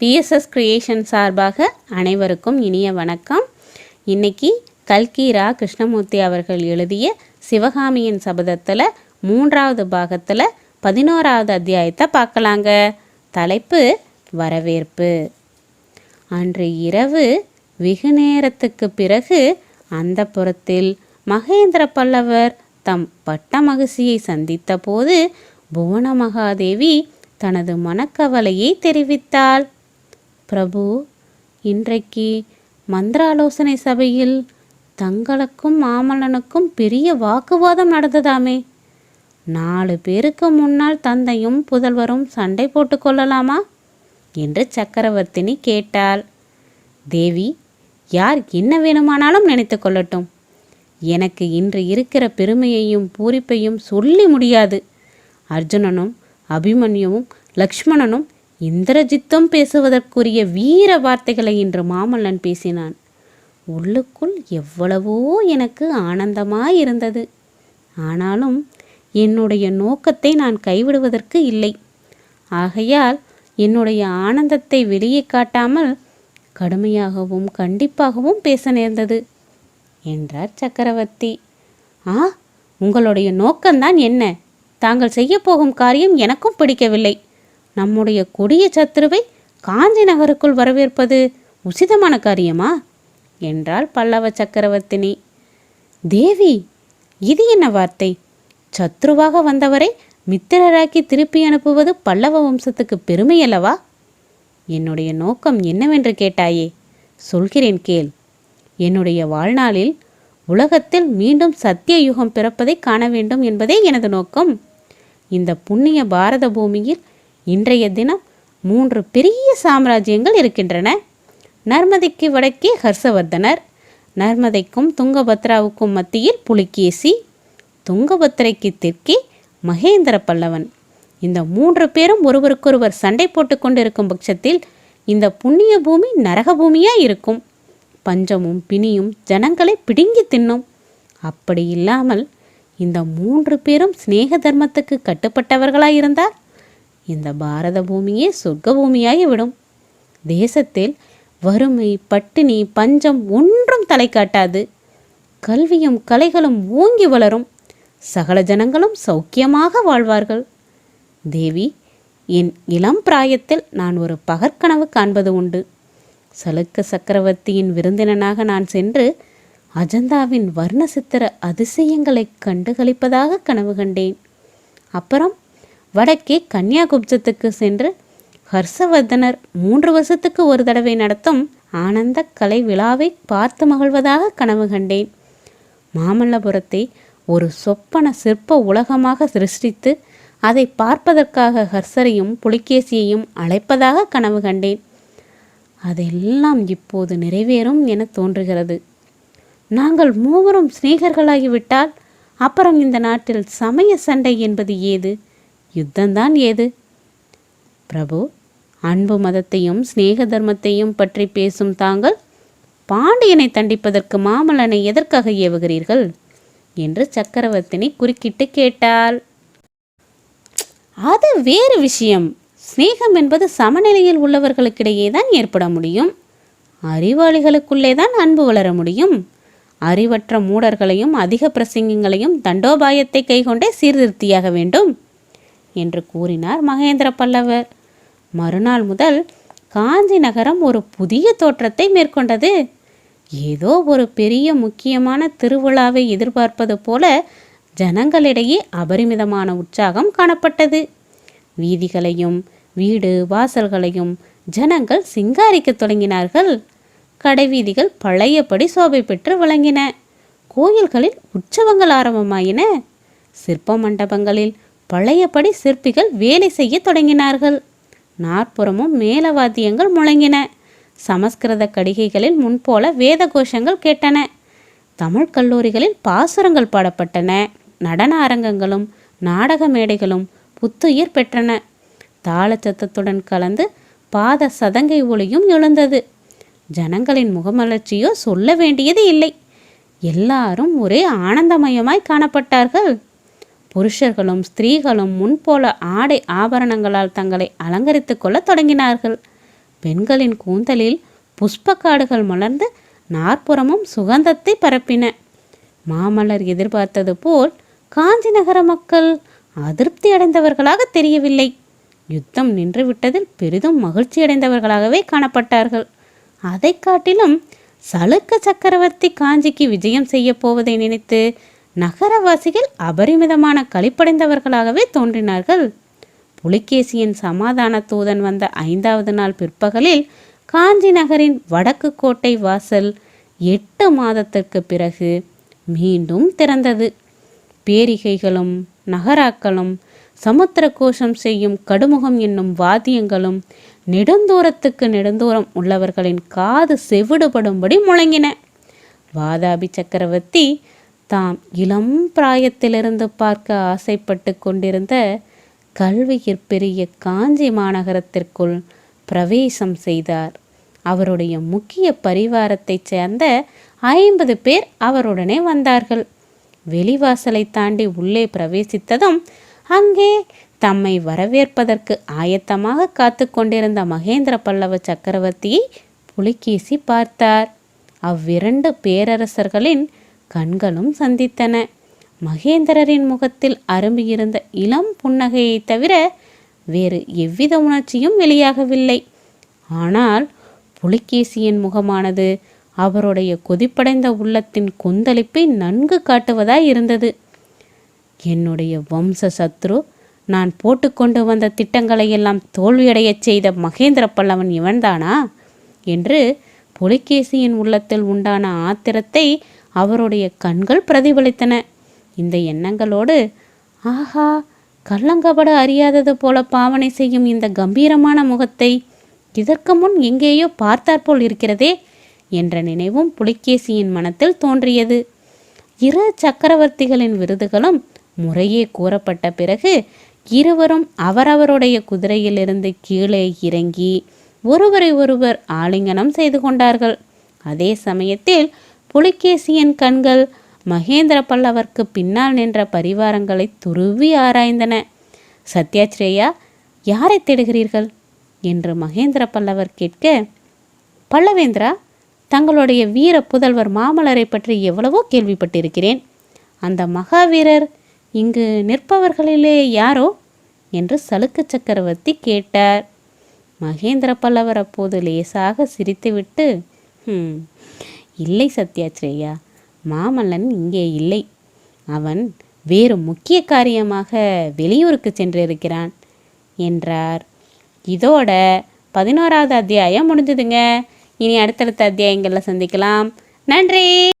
BSS creation சார்பாக அனைவருக்கும் இனிய வணக்கம். இன்னைக்கு கல்கி ரா கிருஷ்ணமூர்த்தி அவர்கள் எழுதிய சிவகாமியின் சபதத்தில் மூன்றாவது பாகத்தில் பதினோராவது அத்தியாயத்தை பார்க்கலாங்க. தலைப்பு வரவேற்பு. அன்று இரவு வெகு நேரத்துக்கு பிறகு அந்த புறத்தில் மகேந்திர பல்லவர் தம் பட்ட மகிழ்ச்சியை சந்தித்த போது புவன மகாதேவி தனது மனக்கவலையை தெரிவித்தாள். பிரபு இன்றைக்கு மந்திராலோசனை சபையில் தங்களுக்கும் மாமல்லனுக்கும் பெரிய வாக்குவாதம் நடந்ததாமே. நாலு பேருக்கு முன்னால் தந்தையும் புதல்வரும் சண்டை போட்டுக்கொள்ளலாமா என்று சக்கரவர்த்தினி கேட்டாள். தேவி யார் என்ன வேணுமானாலும் நினைத்து கொள்ளட்டும். எனக்கு இன்று இருக்கிற பெருமையையும் பூரிப்பையும் சொல்லி முடியாது. அர்ஜுனனும் அபிமன்யுவும் லக்ஷ்மணனும் இந்திரஜித்தம் பேசுவதற்குரிய வீர வார்த்தைகளை இன்று மாமல்லன் பேசினான். உள்ளுக்குள் எவ்வளவோ எனக்கு ஆனந்தமாயிருந்தது. ஆனாலும் என்னுடைய நோக்கத்தை நான் கைவிடுவதற்கு இல்லை. ஆகையால் என்னுடைய ஆனந்தத்தை வெளியே காட்டாமல் கடுமையாகவும் கண்டிப்பாகவும் பேச நேர்ந்தது என்றார் சக்கரவர்த்தி. ஆ உங்களுடைய நோக்கம்தான் என்ன? தாங்கள் செய்யப்போகும் காரியம் எனக்கும் பிடிக்கவில்லை. நம்முடைய கொடிய சத்துருவை காஞ்சி நகருக்குள் வரவேற்பது உசிதமான காரியமா? என்றாள் பல்லவ சக்கரவர்த்தினி. தேவி இது என்ன வார்த்தை? சத்ருவாக வந்தவரை மித்திரராக்கி திருப்பி அனுப்புவது பல்லவ வம்சத்துக்கு பெருமை அல்லவா? என்னுடைய நோக்கம் என்னவென்று கேட்டாயே? சொல்கிறேன் கேள். என்னுடைய வாழ்நாளில் உலகத்தில் மீண்டும் சத்திய யுகம் பிறப்பதை காண வேண்டும் என்பதே எனது நோக்கம். இந்த புண்ணிய பாரத பூமியில் இன்றைய தினம் மூன்று பெரிய சாம்ராஜ்யங்கள் இருக்கின்றன. நர்மதைக்கு வடக்கே ஹர்ஷவர்தனர் நர்மதைக்கும் துங்கபத்ராவுக்கும் மத்தியில் புலிகேசி துங்கபத்திரைக்கு தெற்கே மகேந்திர பல்லவன். இந்த மூன்று பேரும் ஒருவருக்கொருவர் சண்டை போட்டு கொண்டிருக்கும் பட்சத்தில் இந்த புண்ணிய பூமி நரக பூமியாக இருக்கும். பஞ்சமும் பிணியும் ஜனங்களை பிடுங்கி தின்னும். அப்படி இல்லாமல் இந்த மூன்று பேரும் சிநேக தர்மத்துக்கு கட்டுப்பட்டவர்களாயிருந்தால் இந்த பாரத பூமியே சொர்க்க பூமியாகி விடும் தேசத்தில் வறுமை பட்டினி பஞ்சம் ஒன்றும் தலை காட்டாது. கல்வியும் கலைகளும் ஓங்கி வளரும். சகல ஜனங்களும் சௌக்கியமாக வாழ்வார்கள். தேவி என் இளம் பிராயத்தில் நான் ஒரு பகற்கனவு காண்பது உண்டு. சலுக்க சக்கரவர்த்தியின் விருந்தினனாக நான் சென்று அஜந்தாவின் வர்ண சித்திர அதிசயங்களை கண்டுகளிப்பதாக கனவு கண்டேன். அப்புறம் வடக்கே கன்னியாகுப்ஜத்துக்கு சென்று ஹர்ஷவர்தனர் மூன்று வருஷத்துக்கு ஒரு தடவை நடத்தும் ஆனந்த கலை விழாவை பார்த்து மகிழ்வதாக கனவு கண்டேன். மாமல்லபுரத்தை ஒரு சொப்பன சிற்ப உலகமாக சிருஷ்டித்து அதை பார்ப்பதற்காக ஹர்ஷரையும் புலிகேசியையும் அழைப்பதாக கனவு கண்டேன். அதெல்லாம் இப்போது நிறைவேறும் என தோன்றுகிறது. நாங்கள் மூவரும் சிநேகர்களாகிவிட்டால் அப்புறம் இந்த நாட்டில் சமய சண்டை என்பது ஏது? யுத்தம்தான் ஏது? பிரபு அன்பு மதத்தையும் சிநேக தர்மத்தையும் பற்றி பேசும் தாங்கள் பாண்டியனை தண்டிப்பதற்கு மாமல்லனை எதற்காக ஏவுகிறீர்கள்? என்று சக்கரவர்த்தினி குறுக்கிட்டு கேட்டாள். அது வேறு விஷயம். சிநேகம் என்பது சமநிலையில் உள்ளவர்களுக்கிடையே தான் ஏற்பட முடியும். அறிவாளிகளுக்குள்ளே தான் அன்பு வளர முடியும். அறிவற்ற மூடர்களையும் அதிக பிரசங்கங்களையும் தண்டோபாயத்தை கைகொண்டே சீர்திருத்தியாக வேண்டும். என்று கூறினார் மகேந்திர பல்லவர். மறுநாள் முதல் காஞ்சி நகரம் ஒரு புதிய தோற்றத்தை மேற்கொண்டது. ஏதோ ஒரு பெரிய முக்கியமான திருவிழாவை எதிர்பார்ப்பது போல ஜனங்களிடையே அபரிமிதமான உற்சாகம் காணப்பட்டது. வீதிகளையும் வீடு வாசல்களையும் ஜனங்கள் சிங்காரிக்கத் தொடங்கினார்கள். கடைவீதிகள் பழையபடி சோபை பெற்று விளங்கின. கோயில்களில் உற்சவங்கள் ஆரம்பமாயின. சிற்ப மண்டபங்களில் பழையபடி சிற்பிகள் வேலை செய்ய தொடங்கினார்கள். நாற்புறமும் மேலவாத்தியங்கள் முழங்கின. சமஸ்கிருத கடிகைகளில் முன்போல வேத கோஷங்கள் கேட்டன. தமிழ் கல்லூரிகளில் பாசுரங்கள் பாடப்பட்டன. நடன அரங்கங்களும் நாடக மேடைகளும் புத்துயிர் பெற்றன. தாளச்சத்தத்துடன் கலந்து பாத சதங்கை ஒளியும் எழுந்தது. ஜனங்களின் முகமலர்ச்சியோ சொல்ல வேண்டியது இல்லை. எல்லாரும் ஒரே ஆனந்தமயமாய் காணப்பட்டார்கள். புருஷர்களும் ஸ்திரீகளும் முன்போல ஆடை ஆபரணங்களால் தங்களை அலங்கரித்துக் கொள்ளத் தொடங்கினார்கள். பெண்களின் கூந்தலில் புஷ்பக்காடுகள் மலர்ந்து நாற்புறமும் சுகந்தத்தை பரப்பின. மாமல்லர் எதிர்பார்த்தது போல் காஞ்சி நகர மக்கள் அதிருப்தி அடைந்தவர்களாக தெரியவில்லை. யுத்தம் நின்றுவிட்டதில் பெரிதும் மகிழ்ச்சி அடைந்தவர்களாகவே காணப்பட்டார்கள். அதை காட்டிலும் சளுக்க சக்கரவர்த்தி காஞ்சிக்கு விஜயம் செய்ய போவதை நினைத்து நகரவாசிகள் அபரிமிதமான களிப்படைந்தவர்களாகவே தோன்றினார்கள். புலிகேசியின் சமாதான தூதன் வந்த ஐந்தாவது நாள் பிற்பகலில் காஞ்சி நகரின் வடக்கு கோட்டை வாசல் எட்டு மாதத்திற்கு பிறகு மீண்டும் திறந்தது. பேரிகைகளும் நகராக்களும் சமுத்திர கோஷம் செய்யும் கடுமுகம் என்னும் வாத்தியங்களும் நெடுந்தூரத்துக்கு நெடுந்தூரம் உள்ளவர்களின் காது செவிடுபடும்படி முழங்கின. வாதாபி சக்கரவர்த்தி தாம் இளம் பிராயத்திலிருந்து பார்க்க ஆசைப்பட்டு கொண்டிருந்த கல்வியிற் பெரிய காஞ்சி மாநகரத்திற்குள் பிரவேசம் செய்தார். அவருடைய முக்கிய பரிவாரத்தைச் சேர்ந்த ஐம்பது பேர் அவருடனே வந்தார்கள். வெளிவாசலை தாண்டி உள்ளே பிரவேசித்ததும் அங்கே தம்மை வரவேற்பதற்கு ஆயத்தமாக காத்து கொண்டிருந்த மகேந்திர பல்லவ சக்கரவர்த்தியை புலிகேசி பார்த்தார். அவ்விரண்டு பேரரசர்களின் கண்களும் சந்தித்தன. மகேந்திரரின் முகத்தில் அரும்பியிருந்த இளம் புன்னகையைத் தவிர வேறு எவ்வித உணர்ச்சியும் வெளியாகவில்லை. ஆனால் புலிகேசியின் முகமானது அவருடைய கொதிப்படைந்த உள்ளத்தின் கொந்தளிப்பை நன்கு காட்டுவதாய் இருந்தது. என்னுடைய வம்ச சத்ரு நான் போட்டுக்கொண்டு வந்த திட்டங்களை எல்லாம் தோல்வியடையச் செய்த மகேந்திர பல்லவன் இவன்தானா? என்று புலிகேசியின் உள்ளத்தில் உண்டான ஆத்திரத்தை அவருடைய கண்கள் பிரதிபலித்தன. இந்த எண்ணங்களோடு ஆஹா கள்ளங்கபட அறியாதது போல பாவனை செய்யும் இந்த கம்பீரமான முகத்தை இதற்கு முன் எங்கேயோ பார்த்தாற்போல் இருக்கிறதே என்ற நினைவும் புலிகேசியின் மனத்தில் தோன்றியது. இரு சக்கரவர்த்திகளின் விருதுகளும் முறையே கூறப்பட்ட பிறகு இருவரும் அவரவருடைய குதிரையிலிருந்து கீழே இறங்கி ஒருவரை ஒருவர் ஆலிங்கனம் செய்து கொண்டார்கள். அதே சமயத்தில் புலிகேசியின் கண்கள் மகேந்திர பல்லவர்க்கு பின்னால் நின்ற பரிவாரங்களை துருவி ஆராய்ந்தன. சத்யாச்ரேயா யாரை தேடுகிறீர்கள்? என்று மகேந்திர பல்லவர் கேட்க பல்லவேந்திரா தங்களுடைய வீர புதல்வர் மாமல்லரை பற்றி எவ்வளவோ கேள்விப்பட்டிருக்கிறேன். அந்த மகாவீரர் இங்கு நிற்பவர்களிலே யாரோ? என்று சலுக்கு சக்கரவர்த்தி கேட்டார். மகேந்திர பல்லவர் அப்போது லேசாக சிரித்துவிட்டு இல்லை சத்யாச்ரேயா மாமல்லன் இங்கே இல்லை. அவன் வேறு முக்கிய காரியமாக வெளியூருக்கு சென்றிருக்கிறான் என்றார். இதோட பதினோராவது அத்தியாயம் முடிஞ்சதுங்க. இனி அடுத்தடுத்த அத்தியாயங்களில் சந்திக்கலாம். நன்றி!